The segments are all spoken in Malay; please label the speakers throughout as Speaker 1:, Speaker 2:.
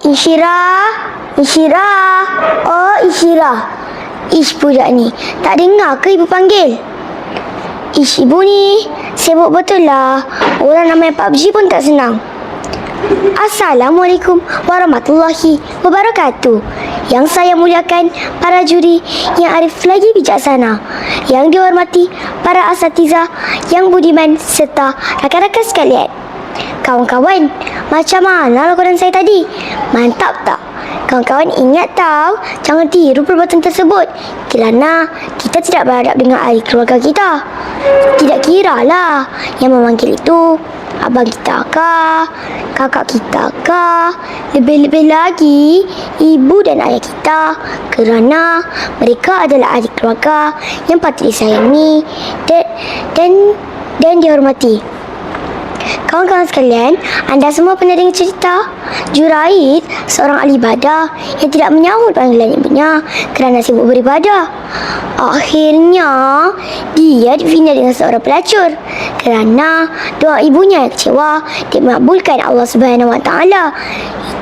Speaker 1: Isyira, Isyira. Oh, Isyira. Ish budak ni. Tak dengar ke ibu panggil? Ish, ibu ni sibuk betul lah. Orang namanya PUBG pun tak senang. Assalamualaikum warahmatullahi wabarakatuh. Yang saya muliakan para juri yang arif lagi bijaksana. Yang dihormati para asatiza yang budiman serta rakan-rakan sekalian. Kawan-kawan, macam mana lakonan saya tadi? Mantap tak? Kawan-kawan ingat tahu, jangan tiru perbuatan tersebut. Kerana kita tidak berhadap dengan ahli keluarga kita. Tidak kira lah yang memanggil itu abang kita kah, kakak kita kah, lebih-lebih lagi ibu dan ayah kita kerana mereka adalah ahli keluarga yang patut disayangi dan dan, dan dihormati. Kawan-kawan sekalian, anda semua pernah dengar cerita Juraid, seorang ahli ibadah yang tidak menyahut panggilan ibunya kerana sibuk beribadah. Akhirnya, dia dibina dengan seorang pelacur kerana doa ibunya yang kecewa dimakbulkan Allah Subhanahu Wa Taala.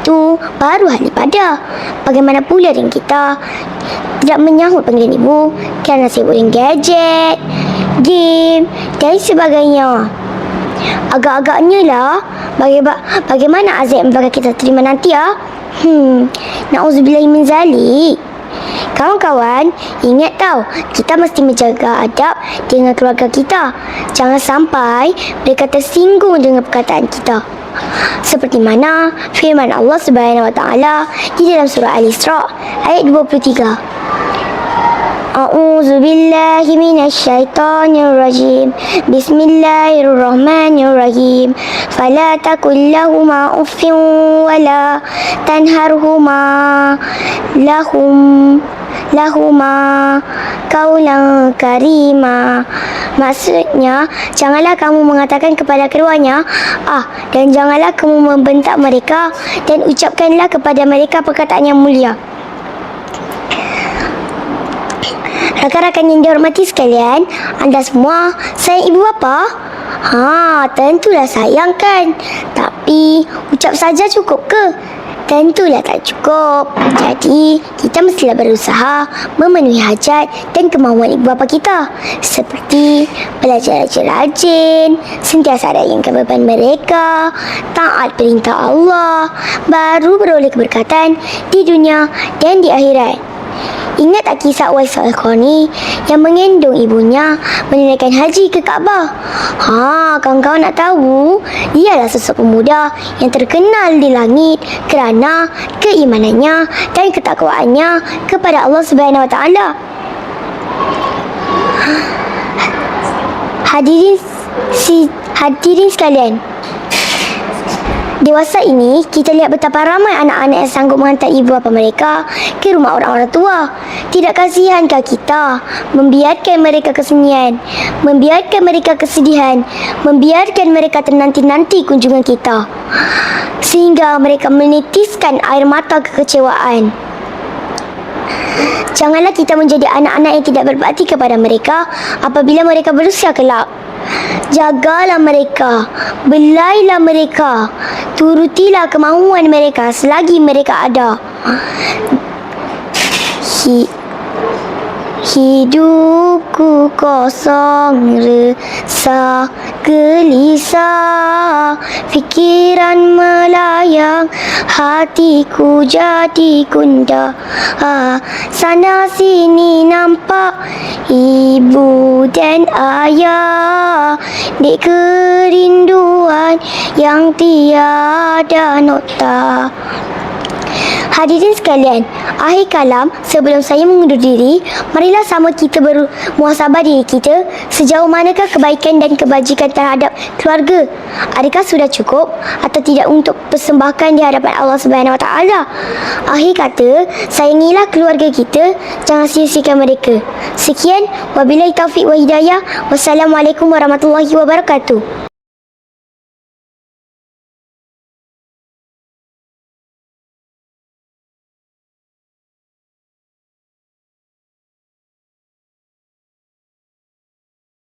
Speaker 1: Itu baru ahli ibadah. Bagaimana pula dengan kita tidak menyahut panggilan ibu kerana sibuk dengan gadget, game dan sebagainya. Agak-agaknya lah baga- Bagaimana azab bakal kita terima nanti ya Hmm Na'udzubillah min zalik Kawan-kawan, ingat tau, kita mesti menjaga adab dengan keluarga kita. Jangan sampai mereka tersinggung dengan perkataan kita. Seperti mana firman Allah Subhanahu Wa Taala di dalam surah Al-Isra ayat 23. أعوذ بالله من الشيطان الرجيم بسم الله الرحمن الرحيم فلا تقل لهما أف ولا تنهرهما لهم lahuma kaulang karima Maksudnya Janganlah kamu mengatakan kepada keduanya Ah Dan janganlah kamu membentak mereka Dan ucapkanlah kepada mereka perkataan yang mulia Rakan-rakan yang dihormati sekalian, anda semua sayang ibu bapa? Ha, tentulah sayang kan. Tapi, ucap saja cukup ke? Tentulah tak cukup. Jadi, kita mestilah berusaha memenuhi hajat dan kemahuan ibu bapa kita. Seperti belajar rajin-rajin, sentiasa rayakan beban mereka, taat perintah Allah, baru beroleh keberkatan di dunia dan di akhirat. Ingat tak kisah Uwais Al-Qarni yang menggendong ibunya menunaikan haji ke Kaabah? Ha, kawan-kawan nak tahu? Ialah sosok pemuda yang terkenal di langit kerana keimanannya dan ketakwaannya kepada Allah Subhanahu Wa Taala. Hadirin si hadirin sekalian, Dewasa ini, kita lihat betapa ramai anak-anak yang sanggup menghantar ibu bapa mereka ke rumah orang-orang tua. Tidak kasihankah kita membiarkan mereka kesenyian, membiarkan mereka kesedihan, membiarkan mereka ternanti-nanti kunjungan kita. Sehingga mereka menitiskan air mata kekecewaan. Janganlah kita menjadi anak-anak yang tidak berbakti kepada mereka apabila mereka berusia kelak. Jagalah mereka, belailah mereka, turutilah kemahuan mereka selagi mereka ada. Hi, hidupku kosong resah gelisah Fikiran melayang hatiku jadi gundah. Ha, Sana sini nampak ibu dan ayah. Di kerinduan yang tiada nota Hadirin sekalian, akhir kalam sebelum saya mengundur diri, marilah sama kita bermuhasabah diri kita sejauh manakah kebaikan dan kebajikan terhadap keluarga. Adakah sudah cukup atau tidak untuk persembahkan di hadapan Allah Subhanahu Taala? Akhir kata, sayangilah keluarga kita, jangan sia-siakan mereka. Sekian, wabillahi taufik wa hidayah. Wassalamualaikum warahmatullahi wabarakatuh.